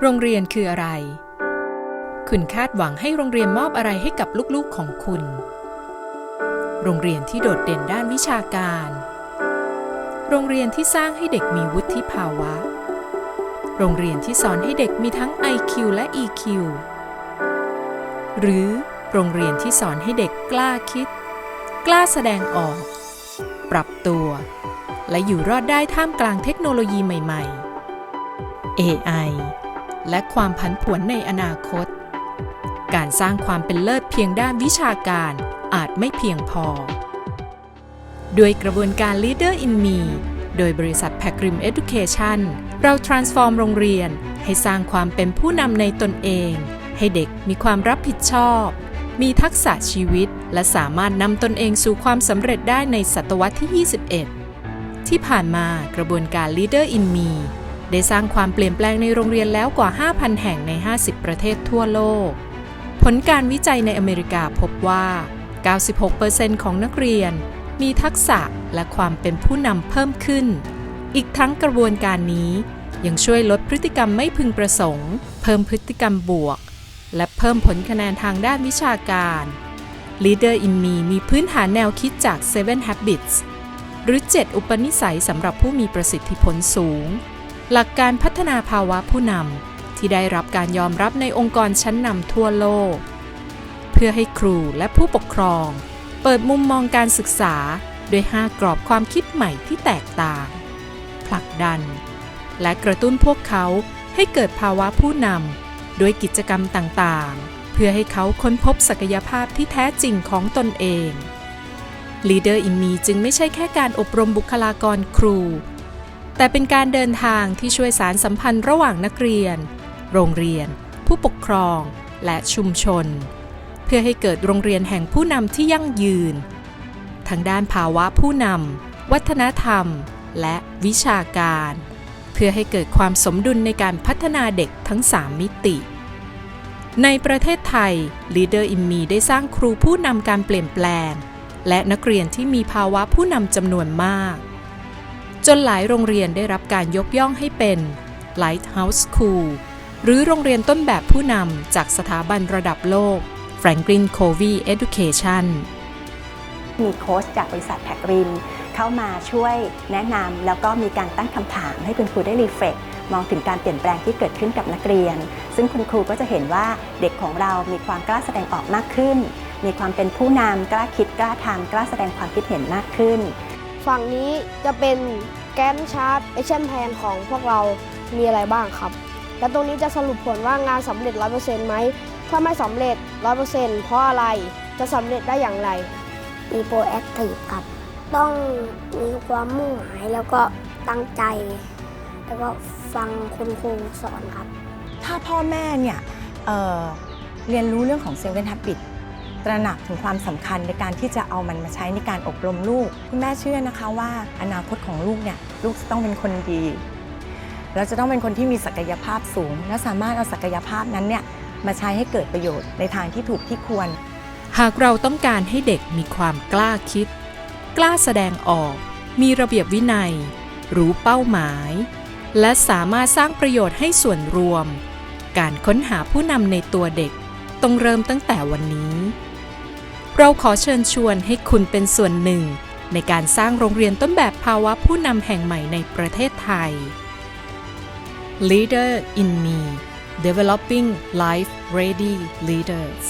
โรงเรียนคืออะไร คุณคาดหวังให้โรงเรียนมอบอะไรให้กับลูกๆของคุณ โรงเรียนที่โดดเด่นด้านวิชาการ โรงเรียนที่สร้างให้เด็กมีวุฒิภาวะ โรงเรียนที่สอนให้เด็กมีทั้ง IQ และ EQ หรือโรงเรียนที่สอนให้เด็กกล้าคิด กล้าแสดงออก ปรับตัว และอยู่รอดได้ท่ามกลางเทคโนโลยีใหม่ ๆ AI และความผันผวนในอนาคต การสร้างความเป็นเลิศเพียงด้านวิชาการอาจไม่เพียงพอ ด้วยกระบวนการ Leader in Me โดยบริษัท p a c r i m Education เรา transform โรงเรียนให้สร้างความเป็นผู้นำในตนเอง ให้เด็กมีความรับผิดชอบ มีทักษะชีวิต และสามารถนำตนเองสู่ความสำเร็จได้ในศตวรรษที่ 21 ที่ผ่านมากระบวนการ Leader in Me ได้สร้างความเปลี่ยนแปลงในโรงเรียนแล้วกว่า 5,000 แห่งใน 50 ประเทศทั่วโลก ผลการวิจัยในอเมริกาพบว่า 96%ของนักเรียน มีทักษะและความเป็นผู้นำเพิ่มขึ้น อีกทั้งกระบวนการนี้ยังช่วยลดพฤติกรรมไม่พึงประสงค์ เพิ่มพฤติกรรมบวก และเพิ่มผลคะแนนทางด้านวิชาการ Leader in Me มีพื้นฐานแนวคิดจาก7 Habits หรือ 7 อุปนิสัยสำหรับผู้มีประสิทธิผลสูง หลักการพัฒนาภาวะผู้นำที่ได้รับการยอมรับในองค์กรชั้นนำทั่วโลก เพื่อให้ครูและผู้ปกครอง เปิดมุมมองการศึกษาด้วย 5 กรอบความคิดใหม่ที่แตกต่าง ผลักดัน และกระตุ้นพวกเขาให้เกิดภาวะผู้นำด้วยกิจกรรมต่างๆ เพื่อให้เขาค้นพบศักยภาพที่แท้จริงของตนเอง Leader in Me จึงไม่ใช่แค่การอบรมบุคลากรครู แต่เป็นการเดินทางที่ช่วยสารสัมพันธ์ระหว่างนักเรียน โรงเรียน ผู้ปกครอง และชุมชน เพื่อให้เกิดโรงเรียนแห่งผู้นำที่ยั่งยืนทั้งด้านภาวะผู้นำวัฒนธรรม และวิชาการ เพื่อให้เกิดความสมดุลในการพัฒนาเด็กทั้ง 3 มิติ ในประเทศไทย Leader in Me ได้สร้างครูผู้นำการเปลี่ยนแปลง และนักเรียนที่มีภาวะผู้นำจำนวนมาก จนหลายโรงเรียนได้รับการยกย่องให้เป็น Lighthouse School หรือโรงเรียนต้นแบบผู้นำจากสถาบันระดับโลก Franklin Covey Education มีโค้ชจากบริษัทแท็กริมเข้ามาช่วยแนะนำแล้วก็มีการตั้งคำถามให้คุณครูได้รีเฟกมองถึงการเปลี่ยนแปลงที่เกิดขึ้นกับนักเรียน ซึ่งคุณครูก็จะเห็นว่าเด็กของเรามีความกล้าแสดงออกมากขึ้น มีความเป็นผู้นำกล้าคิดกล้าทำกล้าแสดงความคิดเห็นมากขึ้น ฝั่งนี้จะเป็นแกนชาร์ตแอคชั่นแพนของพวกเรามีอะไรบ้างครับ และตรงนี้จะสรุปผลว่างานสำเร็จ 100%ไหม ถ้าไม่สำเร็จ 100%เพราะอะไรจะสำเร็จได้อย่างไร มีโปรแอคทีฟครับ ต้องมีความมุ่งหมายแล้วก็ตั้งใจ แล้วก็ฟังคุณครูสอนครับ ถ้าพ่อแม่เนี่ยเอ่อเรียนรู้เรื่องของเซเว่นฮับบิต ตระหนักถึงความสำคัญในการที่จะเอามันมาใช้ในการอบรมลูก คุณแม่เชื่อนะคะว่าอนาคตของลูกเนี่ยลูกจะต้องเป็นคนดีแล้วจะต้องเป็นคนที่มีศักยภาพสูง และสามารถเอาศักยภาพนั้นเนี่ยมาใช้ให้เกิดประโยชน์ในทางที่ถูกที่ควร หากเราต้องการให้เด็กมีความกล้าคิด กล้าแสดงออก มีระเบียบวินัย รู้เป้าหมาย และสามารถสร้างประโยชน์ให้ส่วนรวม การค้นหาผู้นำในตัวเด็กต้องเริ่มตั้งแต่วันนี้ เราขอเชิญชวนให้คุณเป็นส่วนหนึ่ง ในการสร้างโรงเรียนต้นแบบภาวะผู้นำแห่งใหม่ในประเทศไทย Leader in Me Developing Life Ready Leaders